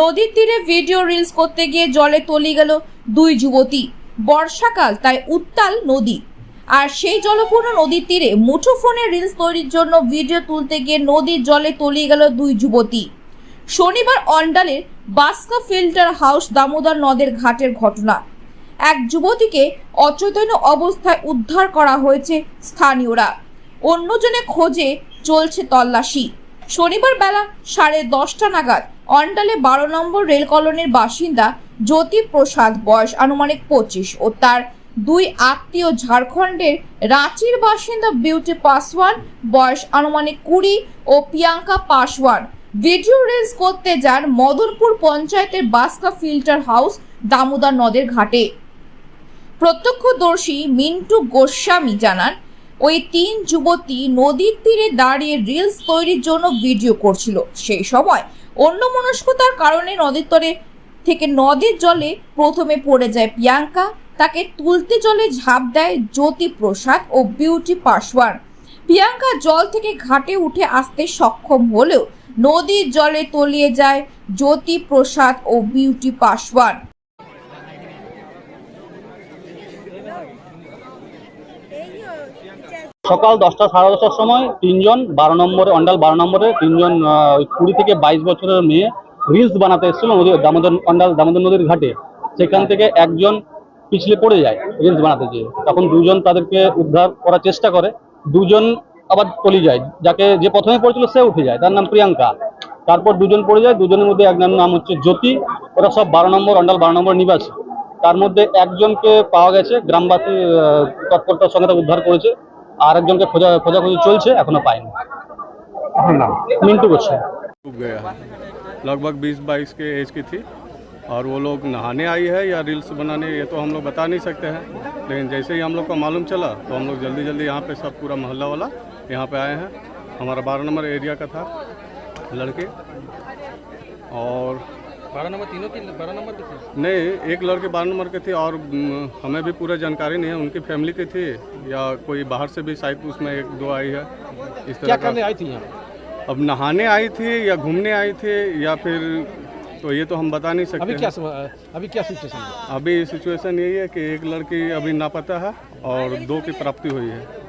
নদীর তীরে video reels করতে গিয়ে জলে তলিয়ে গেল দুই যুবতী। বর্ষাকাল, তাই উত্তাল নদী। আর সেই জলপূর্ণ নদীর তীরে মুঠোফোনে রিলস তৈরির জন্য ভিডিও তুলতে গিয়ে নদীর জলে তলিয়ে গেল দুই যুবতী। শনিবার অন্ডালের বাস্কা ফিল্টার হাউস দামোদর নদের ঘাটের ঘটনা। এক যুবতীকে অচেতন অবস্থায় উদ্ধার করা হয়েছে স্থানীয়রা। অন্যজনে খোঁজে চলছে তল্লাশি। শনিবার বেলা সাড়ে দশটা নাগাদ অন্ডালে বারো নম্বর রেল কলোনির বাসিন্দা জ্যোতি প্রসাদ, বয়স আনুমানিক পঁচিশ, ও তার দুই আত্মীয় ঝাড়খণ্ডের রাঁচির বাসিন্দা বিউটি পাসওয়ান, বয়স আনুমানিক কুড়ি, ও প্রিয়াঙ্কা পাসওয়ান। ভিডিও রিলস করতে যান মদনপুর পঞ্চায়েতের বাস্কা ফিল্টার হাউস, দামোদর নদের ঘাটে। প্রত্যক্ষদর্শী মিন্টু গোস্বামী জানান, ওই তিন যুবতী নদীর তীরে দাঁড়িয়ে রিলস তৈরির জন্য ভিডিও করছিল। সেই সময় অন্য মনস্কতার কারণে নদীর তরে থেকে নদীর জলে প্রথমে পড়ে যায় প্রিয়াঙ্কা। তাকে তুলতে জলে ঝাঁপ দেয় জ্যোতি প্রসাদ ও বিউটি পাসওয়ান। প্রিয়াঙ্কা জল থেকে ঘাটে উঠে আসতে সক্ষম হলেও নদীর জলে তলিয়ে যায় জ্যোতি প্রসাদ ও বিউটি পাসওয়ান। সকাল দশটা সাড়ে দশটার সময় তিনজন বারো নম্বরে, অন্ডাল বারো নম্বরে তিনজন কুড়ি থেকে বাইশ বছরের মেয়ে রিলস বানাতে এসেছিল নদী, দামোদর, অন্ডাল দামোদর নদীর ঘাটে। সেখান থেকে একজন পিছলে পড়ে যায় রিলস বানাতে গিয়ে। তখন দুজন তাদেরকে উদ্ধার করার চেষ্টা করে, দুজন আবার চলে যায়। যাকে যে প্রথমে পড়েছিল সে উঠে যায়, তার নাম প্রিয়াঙ্কা। তারপর দুজন পড়ে যায়, দুজনের মধ্যে একজনের নাম হচ্ছে জ্যোতি, ওরা সব বারো নম্বর, অন্ডাল বারো নম্বর নিবাসী। তার মধ্যে একজনকে পাওয়া গেছে, গ্রামবাসী তৎপরতার সঙ্গে উদ্ধার করেছে। আর একজনকে খোঁজা খোঁজাখুঁজি চলছে এখনো পাইনি মিন্টু গোস্বামী डूब गया है लगभग 20 बाईस के एज की थी और वो लोग नहाने आई है या रील्स बनाने ये तो हम लोग बता नहीं सकते हैं लेकिन जैसे ही हम लोग को मालूम चला तो हम लोग जल्दी जल्दी यहाँ पे सब पूरा मोहल्ला वाला यहाँ पे आए हैं हमारा बारह नंबर एरिया का था लड़के और बारह नंबर तीनों की बारह नंबर की थी? नहीं एक लड़के बारह नंबर के थे और हमें भी पूरा जानकारी नहीं है उनकी फैमिली की थी या कोई बाहर से भी शायद उसमें एक दो आई है इस क्या तरह करने आई थी यहाँ? अब नहाने आई थी या घूमने आई थी या फिर तो ये तो हम बता नहीं सकते अभी क्या अभी क्या सिचुएशन है? अभी सिचुएशन यही है कि एक लड़की अभी नापता है और दो की प्राप्ति हुई है।